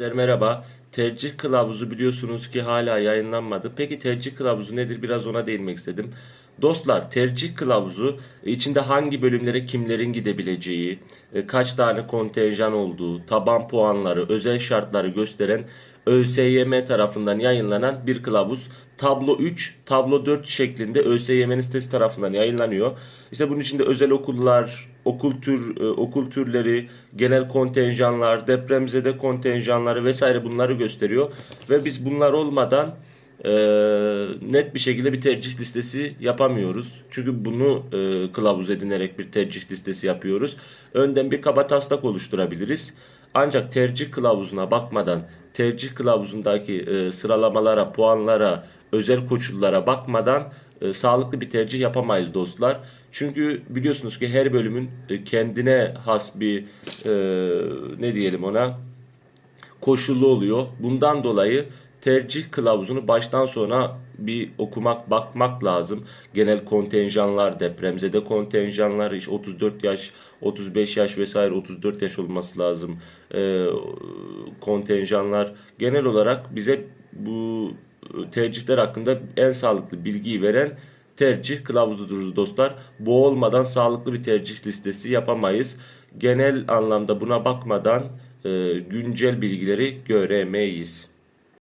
Sizler merhaba. Tercih kılavuzu biliyorsunuz ki hala yayınlanmadı. Peki tercih kılavuzu nedir? Biraz ona değinmek istedim. Dostlar tercih kılavuzu içinde hangi bölümlere kimlerin gidebileceği, e, kaç tane kontenjan olduğu, taban puanları, özel şartları gösteren ÖSYM tarafından yayınlanan bir kılavuz. Tablo 3, tablo 4 şeklinde ÖSYM'nin sitesi tarafından yayınlanıyor. İşte bunun içinde özel okullar, okul tür e, okul türleri, genel kontenjanlar, depremzede kontenjanları vesaire bunları gösteriyor ve biz bunlar olmadan e, net bir şekilde bir tercih listesi yapamıyoruz. Çünkü bunu e, kılavuz edinerek bir tercih listesi yapıyoruz. Önden bir kaba taslak oluşturabiliriz. Ancak tercih kılavuzuna bakmadan, tercih kılavuzundaki e, sıralamalara, puanlara, özel koşullara bakmadan e, sağlıklı bir tercih yapamayız dostlar. Çünkü biliyorsunuz ki her bölümün e, kendine has bir e, ne diyelim ona koşullu oluyor. Bundan dolayı tercih kılavuzunu baştan sona bir okumak, bakmak lazım. Genel kontenjanlar, depremzede kontenjanlar, işte 34 yaş, 35 yaş vesaire 34 yaş olması lazım. Ee, kontenjanlar genel olarak bize bu tercihler hakkında en sağlıklı bilgiyi veren tercih kılavuzudur dostlar. Bu olmadan sağlıklı bir tercih listesi yapamayız. Genel anlamda buna bakmadan e, güncel bilgileri göremeyiz.